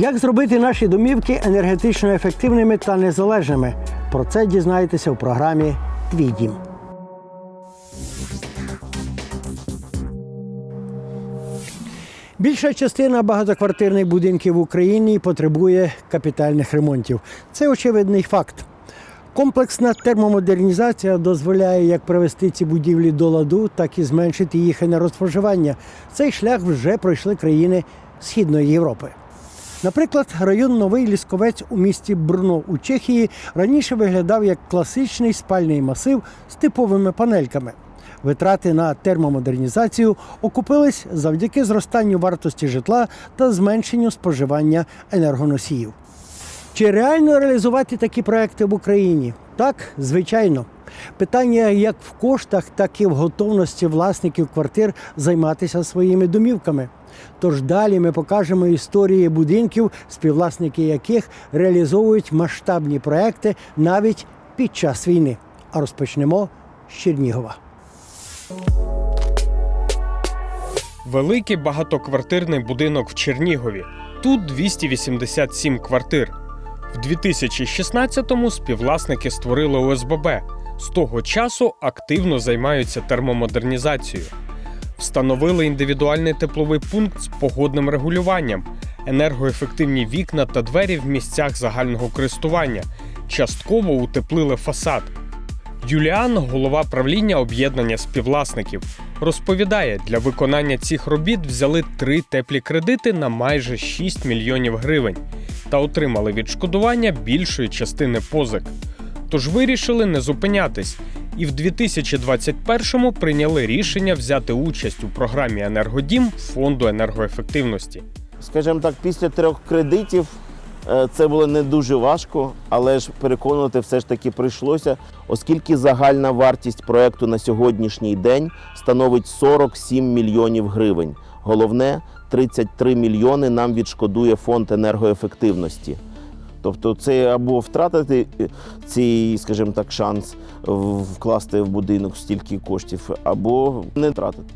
Як зробити наші домівки енергетично ефективними та незалежними? Про це дізнаєтеся в програмі Твій дім. Більша частина багатоквартирних будинків в Україні потребує капітальних ремонтів. Це очевидний факт. Комплексна термомодернізація дозволяє як привести ці будівлі до ладу, так і зменшити їх енергоспоживання. Цей шлях вже пройшли країни Східної Європи. Наприклад, район Новий Лісковець у місті Брно у Чехії раніше виглядав як класичний спальний масив з типовими панельками. Витрати на термомодернізацію окупились завдяки зростанню вартості житла та зменшенню споживання енергоносіїв. Чи реально реалізувати такі проекти в Україні? Так, звичайно. Питання як в коштах, так і в готовності власників квартир займатися своїми домівками. Тож далі ми покажемо історії будинків, співвласники яких реалізовують масштабні проекти навіть під час війни. А розпочнемо з Чернігова. Великий багатоквартирний будинок в Чернігові. Тут 287 квартир. В 2016-му співвласники створили ОСББ. З того часу активно займаються термомодернізацією. Встановили індивідуальний тепловий пункт з погодним регулюванням, енергоефективні вікна та двері в місцях загального користування. Частково утеплили фасад. Юліан, голова правління об'єднання співвласників, розповідає, для виконання цих робіт взяли три теплі кредити на майже 6 мільйонів гривень та отримали відшкодування більшої частини позик. Тож вирішили не зупинятись і в 2021-му прийняли рішення взяти участь у програмі Енергодім фонду енергоефективності. Скажімо так, після трьох кредитів е, це було не дуже важко, але ж переконувати все ж таки прийшлося, оскільки загальна вартість проекту на сьогоднішній день становить 47 мільйонів гривень. Головне, 33 мільйони нам відшкодує фонд енергоефективності. Тобто це або втратити е, цей, скажімо так, шанс вкласти в будинок стільки коштів, або не втратити.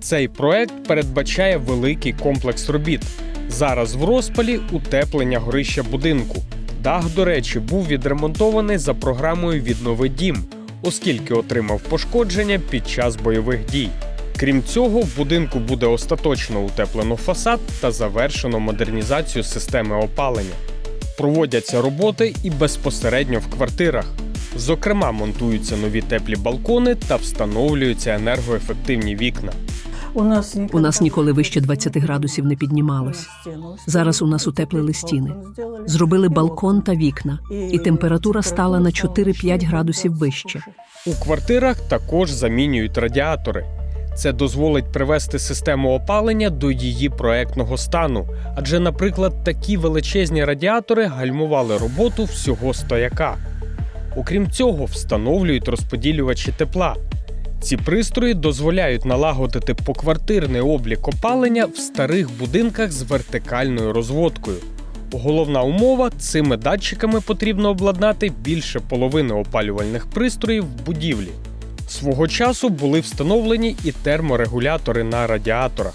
Цей проект передбачає великий комплекс робіт. Зараз в розпалі утеплення горища будинку. Дах, до речі, був відремонтований за програмою Віднови дім, оскільки отримав пошкодження під час бойових дій. Крім цього, в будинку буде остаточно утеплено фасад та завершено модернізацію системи опалення. Проводяться роботи і безпосередньо в квартирах. Зокрема, монтуються нові теплі балкони та встановлюються енергоефективні вікна. У нас, У нас ніколи вище 20 градусів не піднімалось. Зараз у нас утеплили стіни. Зробили балкон та вікна, і температура стала на 4-5 градусів вище. У квартирах також замінюють радіатори. Це дозволить привести систему опалення до її проектного стану, адже, наприклад, такі величезні радіатори гальмували роботу всього стояка. Окрім цього, встановлюють розподілювачі тепла. Ці пристрої дозволяють налагодити поквартирний облік опалення в старих будинках з вертикальною розводкою. Головна умова цими датчиками потрібно обладнати більше половини опалювальних пристроїв в будівлі. Свого часу були встановлені і терморегулятори на радіаторах.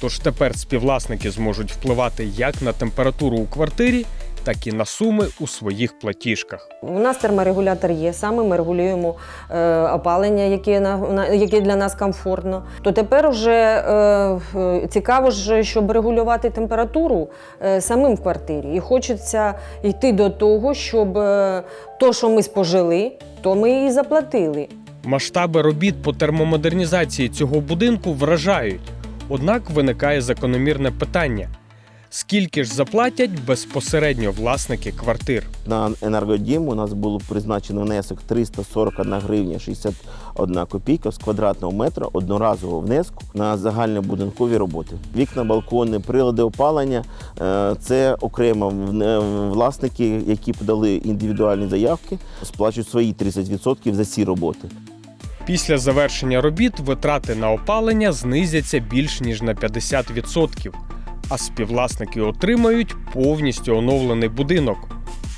Тож тепер співвласники зможуть впливати як на температуру у квартирі, так і на суми у своїх платіжках. У нас терморегулятор є, саме ми регулюємо е, опалення, яке, на, на, яке для нас комфортно. То тепер вже е, цікаво, щоб регулювати температуру е, самим в квартирі. І хочеться йти до того, щоб е, то, що ми спожили, то ми і заплатили. Масштаби робіт по термомодернізації цього будинку вражають. Однак виникає закономірне питання: скільки ж заплатять безпосередньо власники квартир? На енергодім у нас було призначено внесок 341 гривня 61 копійка з квадратного метра одноразового внеску на загальнобудинкові роботи. Вікна, балкони, прилади опалення е, це окремо власники, які подали індивідуальні заявки, сплачують свої 30% за ці роботи. Після завершення робіт витрати на опалення знизяться більш ніж на 50%, а співвласники отримають повністю оновлений будинок,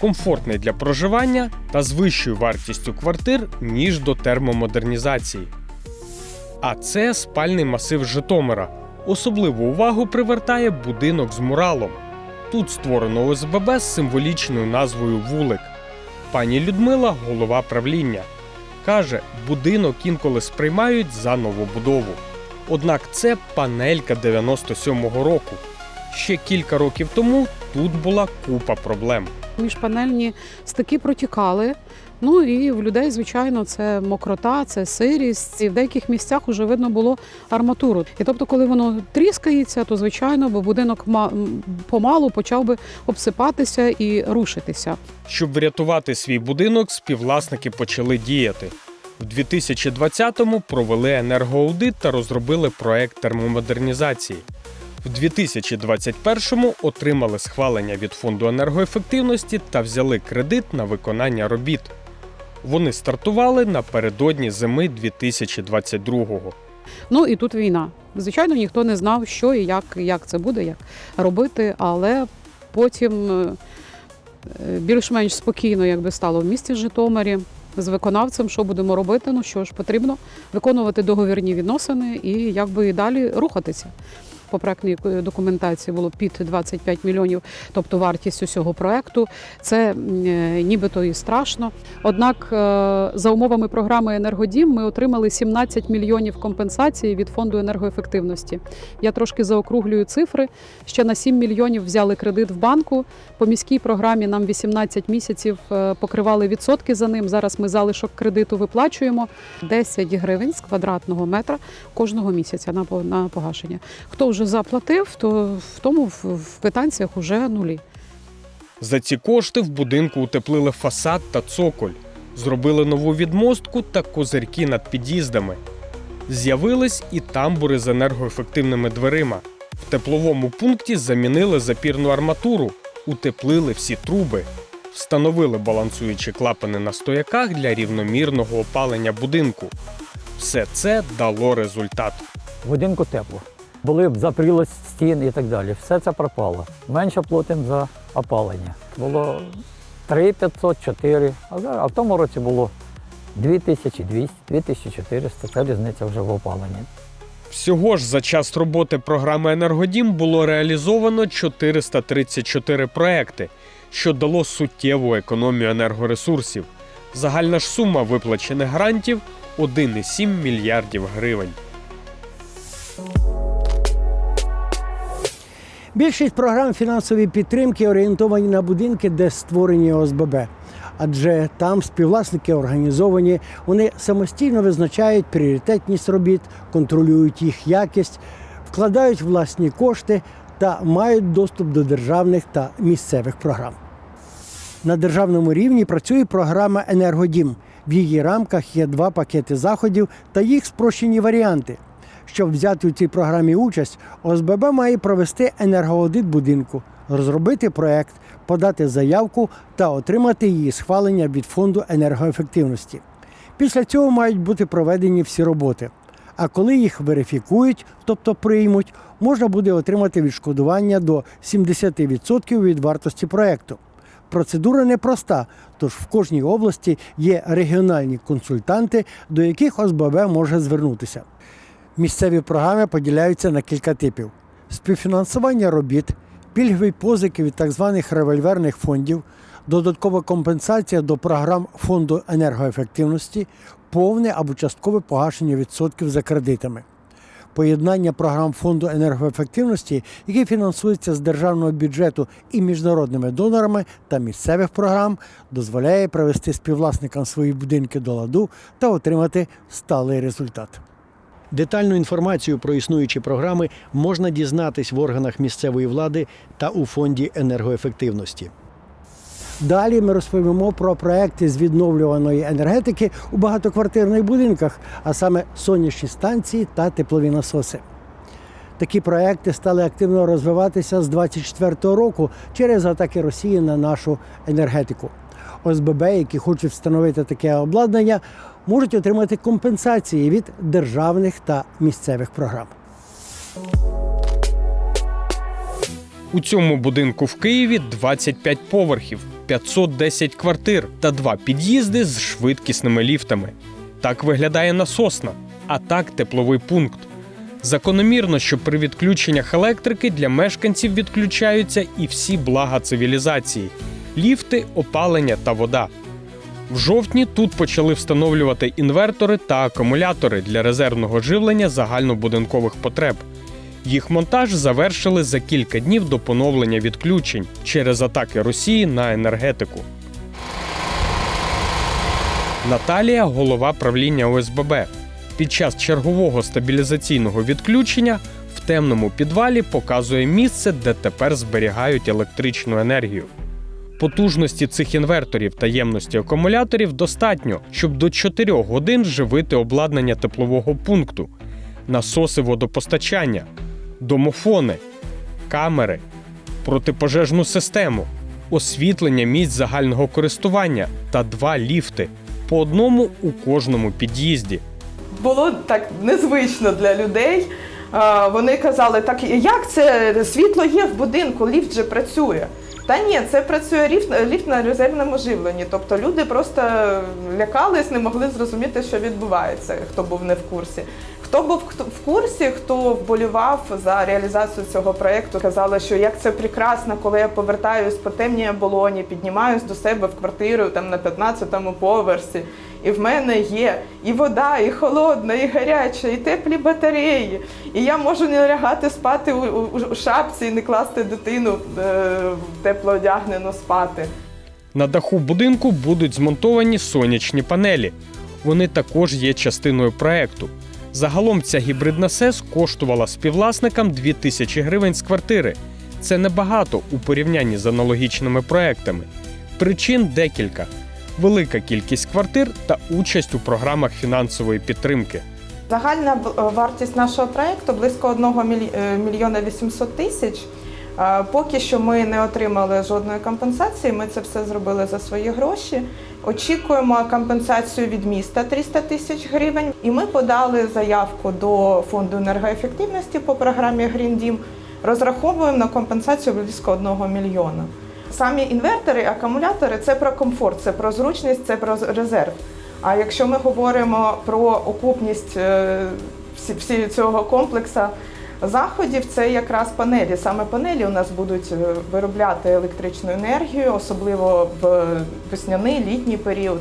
комфортний для проживання та з вищою вартістю квартир, ніж до термомодернізації. А це спальний масив Житомира. Особливу увагу привертає будинок з муралом. Тут створено ОСББ з символічною назвою Вулик. Пані Людмила голова правління. Каже, будинок інколи сприймають за новобудову. Однак це панелька 97-го року. Ще кілька років тому тут була купа проблем. Міжпанельні стики протікали. Ну і в людей, звичайно, це мокрота, це сирість. І в деяких місцях вже видно було арматуру. І тобто, коли воно тріскається, то звичайно, бо будинок ма- помалу почав би обсипатися і рушитися. Щоб врятувати свій будинок, співвласники почали діяти. В 2020-му провели енергоаудит та розробили проект термомодернізації. В 2021-му отримали схвалення від фонду енергоефективності та взяли кредит на виконання робіт. Вони стартували напередодні зими 2022-го. Ну і тут війна. Звичайно, ніхто не знав, що і як, як це буде, як робити, але потім е, більш-менш спокійно якби стало в місті Житомирі. З виконавцем, що будемо робити? Ну що ж, потрібно виконувати договірні відносини і якби і далі рухатися. По проектній е, документації було під 25 мільйонів, тобто вартість усього проекту. Це е, нібито і страшно. Однак, е, за умовами програми Енергодім ми отримали 17 мільйонів компенсації від фонду енергоефективності. Я трошки заокруглюю цифри. Ще на 7 мільйонів взяли кредит в банку. По міській програмі нам 18 місяців покривали відсотки за ним. Зараз ми залишок кредиту виплачуємо 10 гривень з квадратного метра кожного місяця на погашення. Хто вже заплатив, то в тому в, в квитанціях вже нулі. За ці кошти в будинку утеплили фасад та цоколь, зробили нову відмостку та козирки над під'їздами. З'явились і тамбури з енергоефективними дверима. В тепловому пункті замінили запірну арматуру, утеплили всі труби, встановили балансуючі клапани на стояках для рівномірного опалення будинку. Все це дало результат. В будинку тепло. Були б запрілость стін і так далі. Все це пропало. Менше платимо за опалення. Було 3 500, 4, а, зараз- а в тому році було 2200, 2400. Це різниця вже в опаленні. Всього ж за час роботи програми Енергодім було реалізовано 434 проекти, що дало суттєву економію енергоресурсів. Загальна ж сума виплачених грантів 1,7 мільярдів гривень. Більшість програм фінансової підтримки орієнтовані на будинки, де створені ОСББ. Адже там співвласники організовані, вони самостійно визначають пріоритетність робіт, контролюють їх якість, вкладають власні кошти та мають доступ до державних та місцевих програм. На державному рівні працює програма Енергодім. В її рамках є два пакети заходів та їх спрощені варіанти. Щоб взяти у цій програмі участь, ОСББ має провести енергоаудит будинку, розробити проект, подати заявку та отримати її схвалення від фонду енергоефективності. Після цього мають бути проведені всі роботи. А коли їх верифікують, тобто приймуть, можна буде отримати відшкодування до 70% від вартості проекту. Процедура непроста, тож в кожній області є регіональні консультанти, до яких ОСББ може звернутися. Місцеві програми поділяються на кілька типів: співфінансування робіт, пільгові позики від так званих револьверних фондів, додаткова компенсація до програм фонду енергоефективності, повне або часткове погашення відсотків за кредитами. Поєднання програм фонду енергоефективності, які фінансуються з державного бюджету і міжнародними донорами та місцевих програм, дозволяє привести співвласникам свої будинки до ладу та отримати сталий результат. Детальну інформацію про існуючі програми можна дізнатись в органах місцевої влади та у фонді енергоефективності. Далі ми розповімо про проекти з відновлюваної енергетики у багатоквартирних будинках, а саме сонячні станції та теплові насоси. Такі проекти стали активно розвиватися з 24-го року через атаки Росії на нашу енергетику. ОСББ, які хочуть встановити таке обладнання, можуть отримати компенсації від державних та місцевих програм. У цьому будинку в Києві 25 поверхів, 510 квартир та два під'їзди з швидкісними ліфтами. Так виглядає насосна, а так тепловий пункт. Закономірно, що при відключеннях електрики для мешканців відключаються і всі блага цивілізації: ліфти, опалення та вода. В жовтні тут почали встановлювати інвертори та акумулятори для резервного живлення загальнобудинкових потреб. Їх монтаж завершили за кілька днів до поновлення відключень через атаки Росії на енергетику. Наталія голова правління ОСББ. Під час чергового стабілізаційного відключення в темному підвалі показує місце, де тепер зберігають електричну енергію. Потужності цих інверторів та ємності акумуляторів достатньо, щоб до 4 годин живити обладнання теплового пункту, насоси водопостачання, домофони, камери, протипожежну систему, освітлення місць загального користування та два ліфти по одному у кожному під'їзді. було так незвично для людей. Вони казали, так як це світло є в будинку, ліфт же працює. Та ні, це працює ліфт, ліфт на резервному живленні. Тобто люди просто лякались, не могли зрозуміти, що відбувається, хто був не в курсі. Хто був в курсі, хто вболівав за реалізацію цього проєкту, казали, що як це прекрасно, коли я повертаюсь по темній оболоні, піднімаюсь до себе в квартиру там на 15-му поверсі, і в мене є і вода, і холодна, і гаряча, і теплі батареї. І я можу не лягати спати у, у, у шапці і не класти дитину е, тепло одягнену спати. На даху будинку будуть змонтовані сонячні панелі. Вони також є частиною проекту. Загалом ця гібридна СЕС коштувала співвласникам 2000 гривень з квартири. Це небагато у порівнянні з аналогічними проектами. Причин декілька: велика кількість квартир та участь у програмах фінансової підтримки. Загальна е, вартість нашого проєкту близько 1 міль- е, мільйона 800 тисяч. Поки що ми не отримали жодної компенсації. Ми це все зробили за свої гроші. Очікуємо компенсацію від міста 300 тисяч гривень. І ми подали заявку до фонду енергоефективності по програмі Green Dім. Розраховуємо на компенсацію близько 1 мільйона. Самі інвертори, акумулятори це про комфорт, це про зручність, це про резерв. А якщо ми говоримо про окупність е, всі, цього комплексу заходів, це якраз панелі. Саме панелі у нас будуть е, виробляти електричну енергію, особливо в весняний літній період.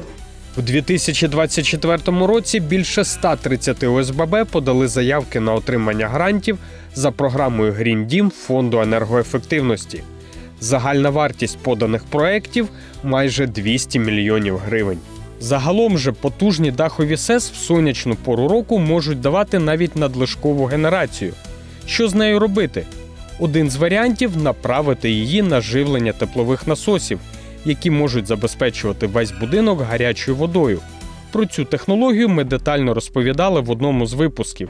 У 2024 році більше 130 ОСББ подали заявки на отримання грантів за програмою Green Dім Фонду енергоефективності. Загальна вартість поданих проєктів майже 200 мільйонів гривень. Загалом же потужні дахові СЕС в сонячну пору року можуть давати навіть надлишкову генерацію. Що з нею робити? Один з варіантів направити її на живлення теплових насосів, які можуть забезпечувати весь будинок гарячою водою. Про цю технологію ми детально розповідали в одному з випусків.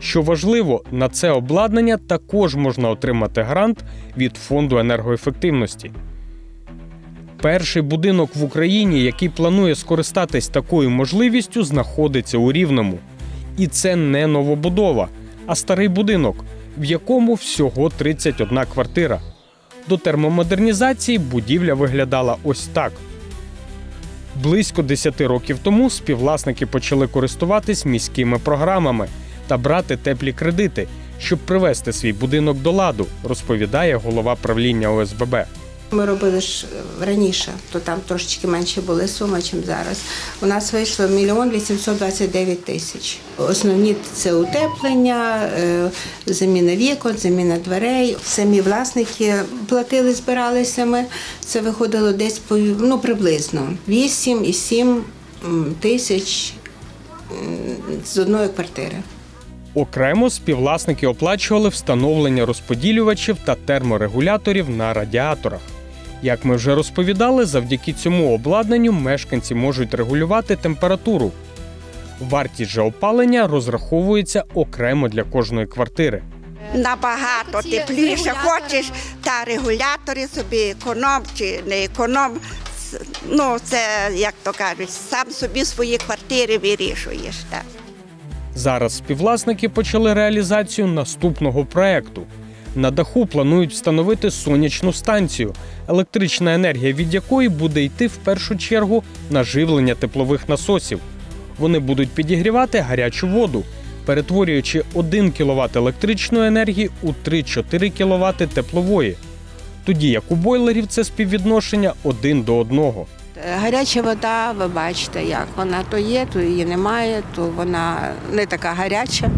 Що важливо, на це обладнання також можна отримати грант від фонду енергоефективності. Перший будинок в Україні, який планує скористатись такою можливістю, знаходиться у Рівному. І це не новобудова, а старий будинок, в якому всього 31 квартира. До термомодернізації будівля виглядала ось так. Близько 10 років тому співвласники почали користуватись міськими програмами та брати теплі кредити, щоб привести свій будинок до ладу, розповідає голова правління ОСББ. Ми робили ж е, раніше, то там трошечки менше були суми, ніж зараз. У нас вийшло мільйон 829 тисяч. Основні це утеплення, е, заміна вікон, заміна дверей. Самі власники платили, збиралися ми. Це виходило десь ну приблизно 8,7 м, тисяч з одної квартири. Окремо співвласники оплачували встановлення розподілювачів та терморегуляторів на радіаторах. Як ми вже розповідали, завдяки цьому обладнанню мешканці можуть регулювати температуру. Вартість же опалення розраховується окремо для кожної квартири. Набагато тепліше хочеш, та регулятори собі економ чи не економ. Ну, це як то кажуть, сам собі свої квартири вирішуєш. Так. Зараз співвласники почали реалізацію наступного проекту. На даху планують встановити сонячну станцію, електрична енергія від якої буде йти в першу чергу на живлення теплових насосів. Вони будуть підігрівати гарячу воду, перетворюючи 1 кВт електричної енергії у 3-4 кВт теплової. Тоді як у бойлерів це співвідношення 1 до 1. Гаряча вода, ви бачите, як вона то є, то її немає, то вона не така гаряча.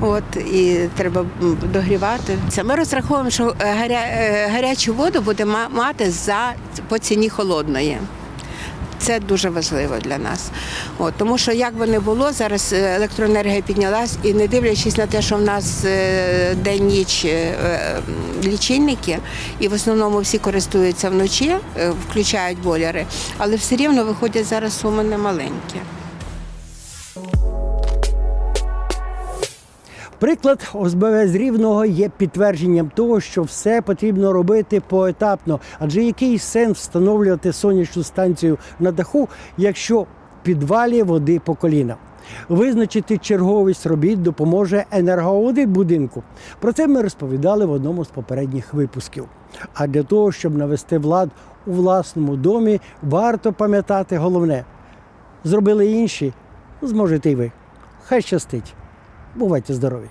От і треба догрівати. Це ми розраховуємо, що е, гарячу воду буде мати за по ціні холодної. Це дуже важливо для нас. От, тому що як би не було, зараз е, електроенергія піднялась, і не дивлячись на те, що в нас е, день-ніч е, е, лічильники, і в основному всі користуються вночі, включають боляри, але все рівно виходять зараз суми немаленькі. Приклад ОСБВ з Рівного є підтвердженням того, що все потрібно робити поетапно. Адже який сенс встановлювати сонячну станцію на даху, якщо в підвалі води по коліна? Визначити черговість робіт допоможе енергоаудит будинку. Про це ми розповідали в одному з попередніх випусків. А для того, щоб навести влад у власному домі, варто пам'ятати головне: зробили інші, зможете й ви. Хай щастить. Бувайте здорові!